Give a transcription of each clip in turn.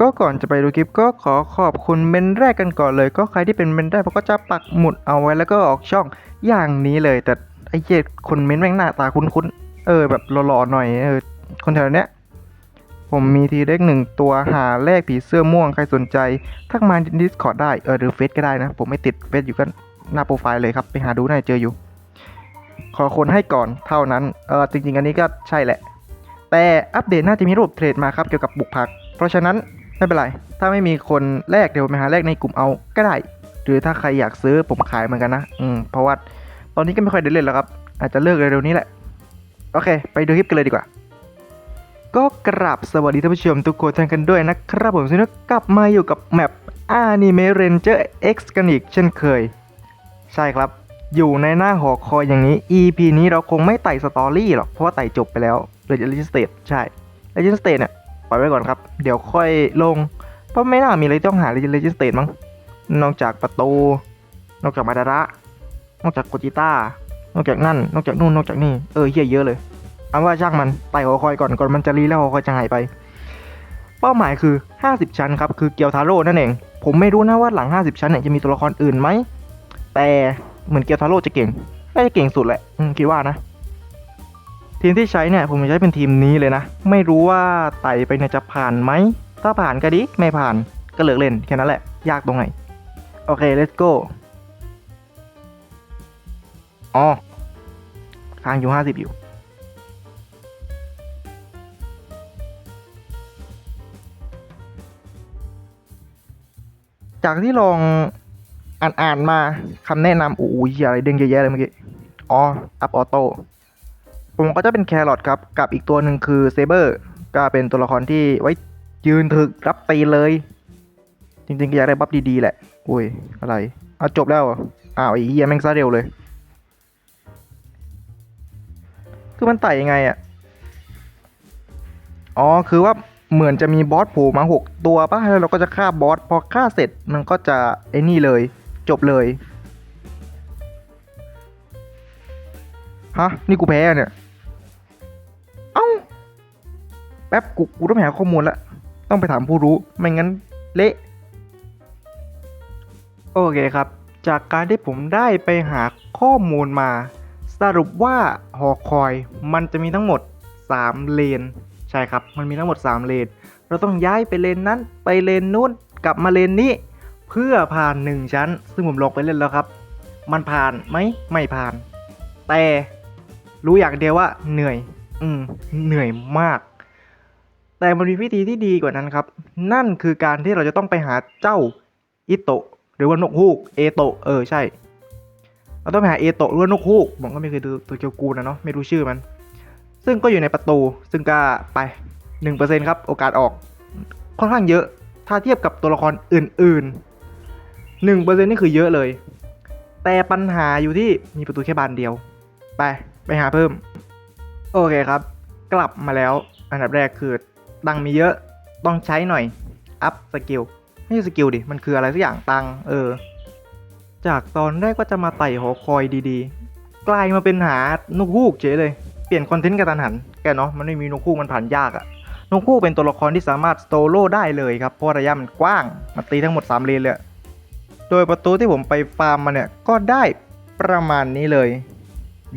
ก็ก่อนจะไปดูคลิปก็ขอขอบคุณเมนแรกกันก่อนเลย ก็ใครที่เป็นเมนแรกผมก็จะปักหมุดเอาไว้แล้วก็ออกช่องอย่างนี้เลย แต่ไอ้เหี้ยคนเมนแม่งหน้าตาคุ้นๆเออ แบบหล่อๆหน่อยเออคนแถวเนี้ยผมมีทีเล็กหนึ่งตัวหาแลกผีเสื้อม่วงใครสนใจ ทักมาดิสคอร์ดได้เออหรือเฟซก็ได้นะ ผมไม่ติดเฟซอยู่ก็หน้าโปรไฟล์เลยครับ ไปหาดูน่าจะเจออยู่ ขอคนให้ก่อนเท่านั้นเออจริง ๆ อันนี้ก็ใช่แหละ แต่อัปเดตน่าจะมีรูปเทรดมาครับเกี่ยวกับบุกผัก เพราะฉะนั้น ไม่เป็นไร ถ้าไม่มีคนแลกเดี๋ยวผมไปหาแลกในกลุ่มเอาก็ได้ หรือถ้าใครอยากซื้อผมขายเหมือนกันนะ อืม เพราะว่าตอนนี้ก็ไม่ค่อยได้เล่นแล้วครับ อาจจะเลิกเร็วๆนี้แหละ โอเค ไปดูคลิปกันเลยดีกว่า ก็กราบสวัสดีท่านผู้ชมทุกคนท่านกันด้วยนะครับผมซินกลับมาอยู่กับแมป Anime Ranger X กันอีกเช่นเคย ใช่ครับ อยู่ในหน้าหอคอยอย่างนี้ EP นี้เราคงไม่ไต่สตอรี่หรอก เพราะว่าไต่จบไปแล้วเลือ Legend State ใช่ Legend State เนี่ย ปล่อยไว้ก่อนครับ เดี๋ยวค่อยลง เพราะไม่น่ามีอะไรต้องหา Legend State มั้ง นอกจากประตู นอกจากมาดาระ นอกจากโกจิต้า นอกจากนั่น นอกจากนู่น นอกจากนี่ เออเฮียเยอะเลย เอาว่าช่างมัน ไต่หอคอยก่อน ก่อนมันจะรีแล้วหอคอยจะหายไป เป้าหมายคือ 50 ชั้นครับ คือเกียวทาโร่นั่นเอง ผมไม่รู้นะว่าหลัง 50 ชั้นเนี่ยจะมีตัวละครอื่นไหม แต่เหมือนเกียวทาโร่จะเก่ง น่าจะเก่งสุดแหละคิดว่านะ ทีมที่ใช้เนี่ยผมจะใช้เป็นทีมนี้เลยนะ ไม่รู้ว่าไต่ไปเนี่ยจะผ่านไหม ถ้าผ่านก็ดี ไม่ผ่านก็เลิกเล่นแค่นั้นแหละ ยากตรงไหน โอเค let's go อ๋อค้างอยู่ 50 อยู่ จากที่ลองอ่านๆมาคำแนะนำโอ้ยอะไรเด้งเยอะแยะเลยเมื่อกี้ อ๋อ อัพออโต้ ผมก็จะเป็นแครอทครับ กับอีกตัวหนึ่งคือเซเบอร์ก็เป็นตัวละครที่ไว้ยืนถึกรับตีเลย จริงๆก็อยากได้บัฟดีๆแหละ อุ้ย อะไรเอาจบแล้วอ้าวไอ้เหี้ยแม่งซะเร็วเลย คือมันไต่ยังไงอะอ๋อ คือว่าเหมือนจะมีบอสโผล่มาหกตัวป่ะแล้วเราก็จะฆ่าบอส พอฆ่าเสร็จมันก็จะไอ้นี่เลย จบเลย ฮะ นี่กูแพ้เนี่ย แป๊บกูกูต้องหาข้อมูลละต้องไปถามผู้รู้ไม่งั้นเละโอเคครับ จากการที่ผมได้ไปหาข้อมูลมา สรุปว่าหอคอยมันจะมีทั้งหมด 3 เลน ใช่ครับ มันมีทั้งหมด 3 เลน เราต้องย้ายไปเลนนั้น ไปเลนนู้นกลับมาเลนนี้ เพื่อผ่าน 1 ชั้น ซึ่งผมลงไปเล่นแล้วครับ มันผ่านไหมไม่ผ่าน แต่รู้อย่างเดียวว่าเหนื่อย อืมเหนื่อยมาก แต่มันมีวิธีที่ดีกว่านั้นครับ นั่นคือการที่เราจะต้องไปหาเจ้าอิโตะหรือว่านกฮูกเอโตะเออใช่ เราต้องไปหาเอโตะหรือว่านกฮูกผมก็ไม่เคยดูตัวเกียวกูนะเนาะไม่รู้ชื่อมัน ซึ่งก็อยู่ในประตูซึ่งก็ไป 1%ครับโอกาสออกค่อนข้างเยอะ ถ้าเทียบกับตัวละครอื่น ๆ 1%นี่คือเยอะเลย แต่ปัญหาอยู่ที่มีประตูแค่บานเดียว ไปไปหาเพิ่ม โอเคครับ กลับมาแล้ว อันดับแรกคือ ตังมีเยอะต้องใช้หน่อย อัพสกิลไม่ใช่สกิลดิ มันคืออะไรสักอย่างตังเออ จากตอนแรกก็จะมาไต่หอคอยดีๆ กลายมาเป็นหานกฮูกเฉยเลย เปลี่ยนคอนเทนต์กระตันหัน แกเนาะมันไม่มีนกฮูกมันผ่านยากอะนกฮูกเป็นตัวละครที่สามารถสโตโล่ได้เลยครับ เพราะระยะมันกว้างมันตีทั้งหมด3เลนเลยโดยประตูที่ผมไปฟาร์มมาเนี่ยก็ได้ประมาณนี้เลย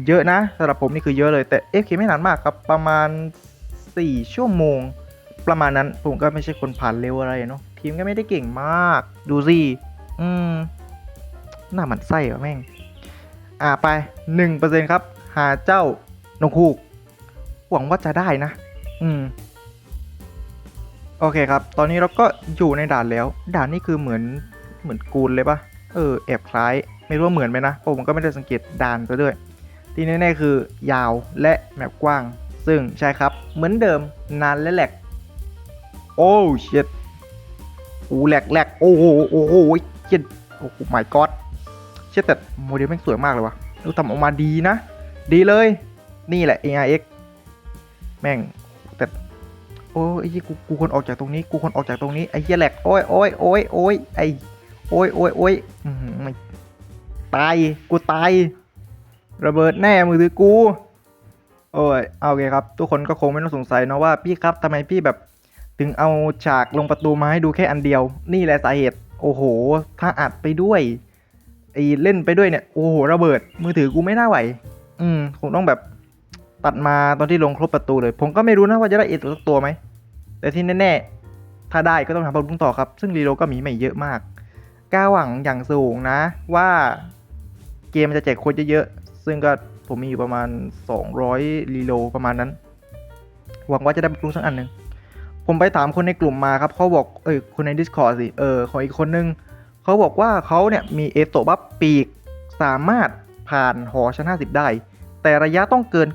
เยอะนะสำหรับผมนี่คือเยอะเลยแต่ FK ไม่นานมากครับประมาณ 4 ชั่วโมง ประมาณนั้นผมก็ไม่ใช่คนผ่านเร็วอะไรเนาะทีมก็ไม่ได้เก่งมากดูสิอืมหน้าหมันไส้เหรอแม่ง อ่าไป 1%ครับ หาเจ้านกฮูก หวังว่าจะได้นะ อืม โอเคครับ ตอนนี้เราก็อยู่ในด่านแล้ว ด่านนี้คือเหมือนเหมือนกูนเลยปะเออแอบคล้าย ไม่รู้ว่าเหมือนไหมนะผมก็ไม่ได้สังเกตด่านไปด้วย ที่แน่ๆคือยาวและแมปกว้าง ซึ่งใช่ครับ เหมือนเดิมนานและแหลก โอ้เชิดโอ้แหลกแหลกโอ้โหโอ้โหเชิดโอ้โห my god เชิดแต่โมเดลแม่งสวยมากเลยวะดูทำออกมาดีนะ ดีเลย นี่แหละ ARX แม่งแต่โอ้ยไอ้เหี้ยกูกูควรออกจากตรงนี้ กูควรออกจากตรงนี้ไอ้เหี้ยแหลกโอ้ยโอ้ยโอ้ยโอ้ยไอ้โอ้ยโอ้ยโอ้ยไม่ตายกูตายระเบิดแน่มือถือกู โอ้ยเอาโอเคครับ ทุกคนก็คงไม่ต้องสงสัยนะว่าพี่ครับทำไมพี่แบบ ถึงเอาฉากลงประตูมาให้ดูแค่อันเดียว นี่แหละสาเหตุ โอ้โห ถ้าอัดไปด้วยไอ้เล่นไปด้วยเนี่ย โอ้โห ระเบิด มือถือกูไม่น่าไหว อืมคงต้องแบบตัดมาตอนที่ลงครบประตูเลย ผมก็ไม่รู้นะว่าจะได้เอตัวสักตัวไหม แต่ที่แน่ๆ ถ้าได้ก็ต้องทำบอลลุงต่อครับ ซึ่งรีโลก็มีไม่เยอะมากกล้าหวังอย่างสูงนะ ว่าเกมจะแจกโค้ดเยอะๆ ซึ่งก็ผมมีอยู่ประมาณ 200รีโลประมาณนั้น หวังว่าจะได้บอลลุงสักอันหนึ่ง ผมไปถามคนในกลุ่มมาครับเขาบอกเอ้ยคนใน Discord สิเออของอีกคนนึงเขาบอกว่าเขาเนี่ยมีเอโตบัฟปีกสามารถผ่านหอชั้น50 ได้ แต่ระยะต้องเกิน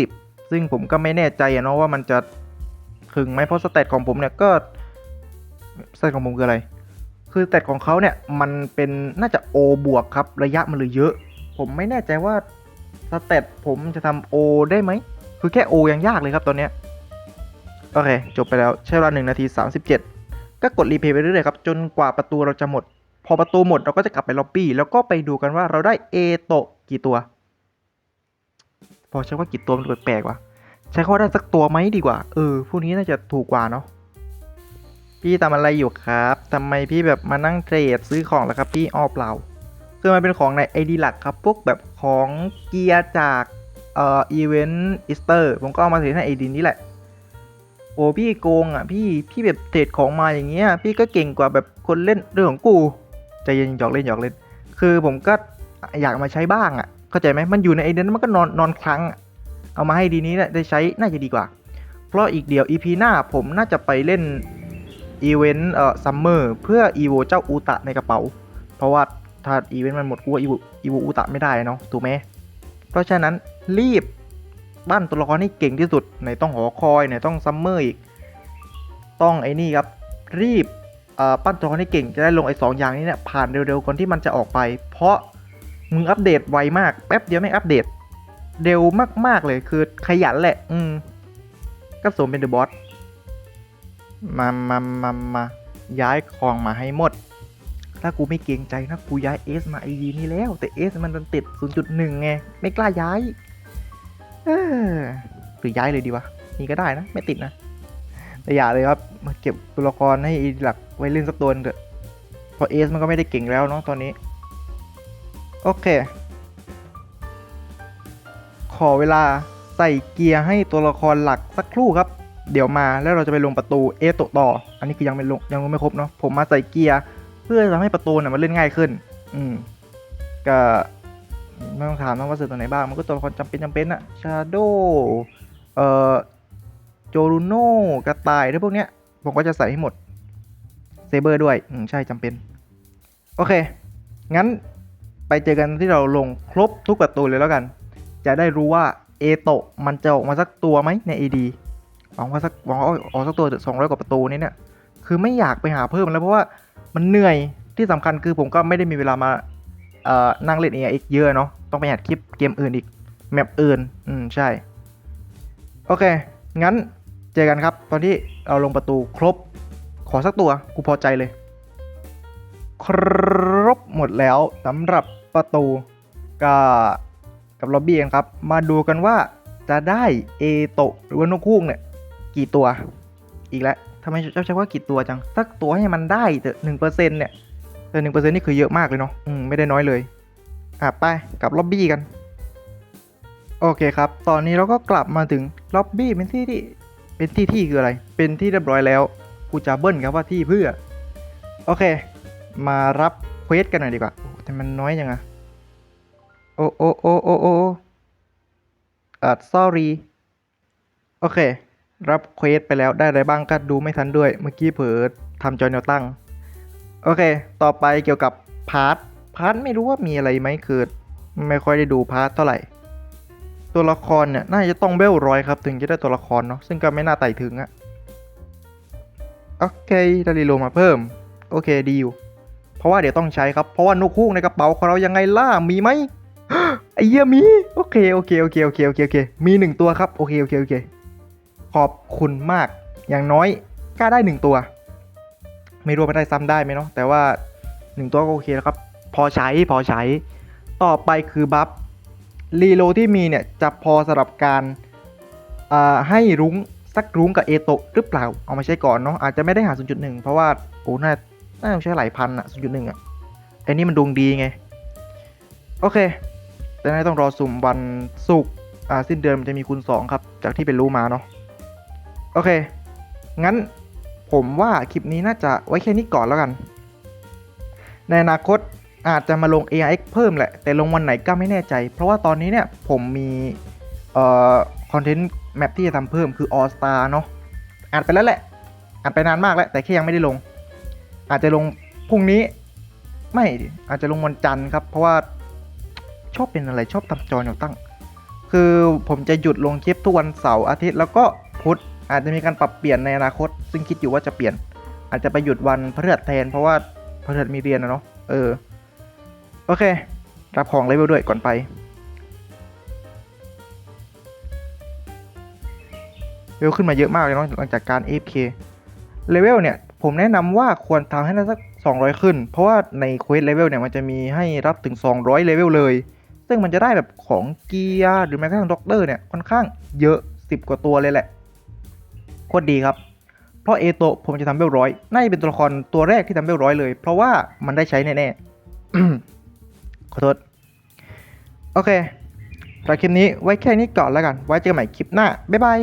90 ซึ่งผมก็ไม่แน่ใจเนาะว่ามันจะถึงไหมเพราะสเตตของผมเนี่ยก็สเตตของผมคืออะไร คือสเตตของเขาเนี่ยมันเป็นน่าจะ O บวกครับระยะมันเลยเยอะ ผมไม่แน่ใจว่าสเตตผมจะทำ O ได้ไหม คือแค่ O ยังยากเลยครับตอนเนี้ย โอเค จบไปแล้วใช้เวลา1นาที 37 ก็กดรีเพย์ไปเรื่อยๆครับ จนกว่าประตูเราจะหมด พอประตูหมดเราก็จะกลับไปล็อบบี้ แล้วก็ไปดูกันว่าเราได้เอโตะกี่ตัว พอใช้ว่ากี่ตัวมันแปลกๆว่ะ ใช้คำว่าได้สักตัวไหมดีกว่า เออ พวกนี้น่าจะถูกกว่าเนาะ พี่ทำอะไรอยู่ครับ ทำไมพี่แบบมานั่งเทรดซื้อของแล้วครับพี่อ้อเปล่าคือมันเป็นของในไอดีหลักครับ พวกแบบของเกียร์จากเอ่ออีเวนต์อีสเตอร์ ผมก็เอามาเทรดให้ไอดีนี้แหละ โอ้พี่โกงอะพี่พี่แบบเทรดของมาอย่างเงี้ย พี่ก็เก่งกว่าแบบคนเล่นเรื่องของกูใจเย็นหยอกเล่นหยอกเล่น คือผมก็อยากมาใช้บ้างอะเข้าใจไหมมันอยู่ในไอเดนมันก็นอนนอนครั้ง เอามาให้ดีนี้ได้ใช้น่าจะดีกว่า เพราะอีกเดียว EP หน้าผมน่าจะไปเล่นอีเวนต์เอ่อซัมเมอร์เพื่ออีโวเจ้าอูตะในกระเป๋า เพราะว่าถ้าอีเวนต์มันหมดกูอีโวอีโวอูตะไม่ได้เนาะถูกไหมเพราะฉะนั้นรีบ บ้านตัวละครให้เก่งที่สุดไหนต้องหอคอยไหนต้องซัมเมอร์อีก ต้องไอ้นี่ครับ รีบอ่อปั้นตัวละครให้เก่งจะได้ลงไอ้สองอย่างนี้เนี่ยผ่านเร็วๆก่อนที่มันจะออกไป เพราะมึงอัปเดตไวมากแป๊บเดียวไม่อัปเดตเร็วมากๆเลยคือขยันแหละ อืมก็สมเป็นเดอะบอสมามามามาย้ายของมาให้หมด ถ้ากูไม่เกรงใจนะกูย้ายเอสมาไอดีนี่แล้ว แต่เอสมันติด 0.1 ไง ไม่กล้าย้าย เออหรือย้ายเลยดีวะนี่ก็ได้นะ ไม่ติดนะแต่อย่าเลยครับมาเก็บตัวละครให้หลักไว้เล่นสักตัวเถอะพราะเอสมันก็ไม่ได้เก่งแล้วเนาะตอนนี้ โอเค ขอเวลาใส่เกียร์ให้ตัวละครหลักสักครู่ครับ เดี๋ยวมาแล้วเราจะไปลงประตูเอตต่อ อันนี้คือยังไม่ลงยังไม่ครบเนาะผมมาใส่เกียร์ เพื่อทำให้ประตูเนี่ยมันเล่นง่ายขึ้น อืมก็ ไม่ต้องถามนะว่าสื่อตัวไหนบ้าง มันก็ตัวละครจำเป็นจำเป็นอะชาโดเอ่อโจลูโน่กระต่ายด้วยพวกเนี้ย ผมก็จะใส่ให้หมดเซเบอร์ด้วย อืม ใช่จำเป็น โอเค งั้นไปเจอกันที่เราลงครบทุกประตูเลยแล้วกัน จะได้รู้ว่าเอโตะมันจะออกมาสักตัวไหมใน AD หวังว่าสักหวังว่าออกสักตัวสองร้อยกว่าประตูนี้เนี่ย คือไม่อยากไปหาเพิ่มแล้วเพราะว่ามันเหนื่อยที่สำคัญคือผมก็ไม่ได้มีเวลามา เอ่อนั่งเล่น AX เยอะเนาะต้องไปหัดคลิปเกมอื่นอีก แมปอื่น อืม ใช่ โอเค งั้นเจอกันครับ ตอนที่เราลงประตูครบ ขอสักตัว กูพอใจเลย ครบหมดแล้วสำหรับประตูกับกับล็อบบี้กันครับ มาดูกันว่าจะได้เอโตะหรือว่านกฮูกเนี่ย กี่ตัวอีกแล้วทำไมเจ้าใช้ว่ากี่ตัวจัง สักตัวให้มันได้เถอะหนึ่งเปอร์เซ็นต์เนี่ย แต่หนึ่งเปอร์เซ็นต์นี่คือเยอะมากเลยเนาะอืมไม่ได้น้อยเลย อะไปกลับล็อบบี้กัน โอเคครับ ตอนนี้เราก็กลับมาถึงล็อบบี้เป็นที่ที่เป็นที่ที่คืออะไร เป็นที่เรียบร้อยแล้วกูจะเบิ้ลครับว่าที่เพื่อ โอเค มารับเควสกันหน่อยดีกว่าแต่มันน้อยยังอะโอโอโอโอโอเอ่อ sorry โอเค รับเควสไปแล้วได้อะไรบ้างก็ดูไม่ทันด้วย เมื่อกี้เผลอทำจอแนวตั้ง โอเค ต่อไปเกี่ยวกับพาร์ท พาร์ทไม่รู้ว่ามีอะไรไหมคือ ไม่ค่อยได้ดูพาร์ทเท่าไหร่ ตัวละครเนี่ยน่าจะต้องเบลร้อยครับ ถึงจะได้ตัวละครเนาะ ซึ่งก็ไม่น่าไต่ถึงอะโอเคได้รีโหลดมาเพิ่ม โอเคดีอยู่ เพราะว่าเดี๋ยวต้องใช้ครับ เพราะว่านกฮูกในกระเป๋าของเรายังไงล่ะมีไหมไอ้เหี้ยมี โอเคโอเคโอเคโอเคโอเคโอเค มีหนึ่งตัวครับ โอเคโอเคโอเค ขอบคุณมาก อย่างน้อยกล้าได้หนึ่งตัว ไม่รู้ว่ามันได้ซ้ำได้ไหมเนาะแต่ว่าหนึ่งตัวก็โอเคแล้วครับ พอใช้พอใช้ต่อไปคือบัฟรีโลที่มีเนี่ยจะพอสำหรับการให้รุ้งสักรุ้งกับเอโตะหรือเปล่า เอามาใช้ก่อนเนาะอาจจะไม่ได้หา 0.1 เพราะว่าโอ้น่าน่าจะใช้หลายพันอะ0.1อะไอ้นี่มันดวงดีไง โอเค แต่น่าต้องรอสุ่มวันศุกร์อ่าสิ้นเดือนมันจะมีคูณ2ครับ จากที่เป็นรู้มาเนาะ โอเค งั้น ผมว่าคลิปนี้น่าจะไว้แค่นี้ก่อนแล้วกัน ในอนาคตอาจจะมาลง AIX เพิ่มแหละ แต่ลงวันไหนก็ไม่แน่ใจ เพราะว่าตอนนี้เนี่ยผมมีเอ่อคอนเทนต์แมปที่จะทำเพิ่มคือ All Star เนาะอัดไปแล้วแหละอัดไปนานมากแล้ว แต่แค่ยังไม่ได้ลง อาจจะลงพรุ่งนี้ ไม่อาจจะลงวันจันทร์ครับ เพราะว่าชอบเป็นอะไรชอบทำจอแนวตั้ง คือผมจะหยุดลงคลิปทุกวันเสาร์อาทิตย์แล้วก็พุธ อาจจะมีการปรับเปลี่ยนในอนาคต ซึ่งคิดอยู่ว่าจะเปลี่ยน อาจจะไปหยุดวันพฤหัสแทน เพราะว่าพฤหัสมีเรียนนะเนาะเออ โอเค รับของเลเวลด้วยก่อนไป เลเวลขึ้นมาเยอะมากเลยเนาะหลังจากการ AFK เลเวลเนี่ย ผมแนะนำว่าควรทำให้ได้สัก 200 ขึ้น เพราะว่าในเควสเลเวลเนี่ยมันจะมีให้รับถึง 200 เลเวลเลย ซึ่งมันจะได้แบบของเกียร์หรือแม้กระทั่งด็อกเตอร์เนี่ยค่อนข้างเยอะ 10 กว่าตัวเลยแหละ โคตรดีครับ เพราะเอโตะผมจะทำเบลร้อยน่าจะเป็นตัวละครตัวแรกที่ทำเบลร้อยเลย เพราะว่ามันได้ใช้แน่ๆขอโทษ โอเคสำหรับคลิปนี้ไว้แค่นี้ก่อนแล้วกัน ไว้เจอกันใหม่คลิปหน้า บ๊ายบาย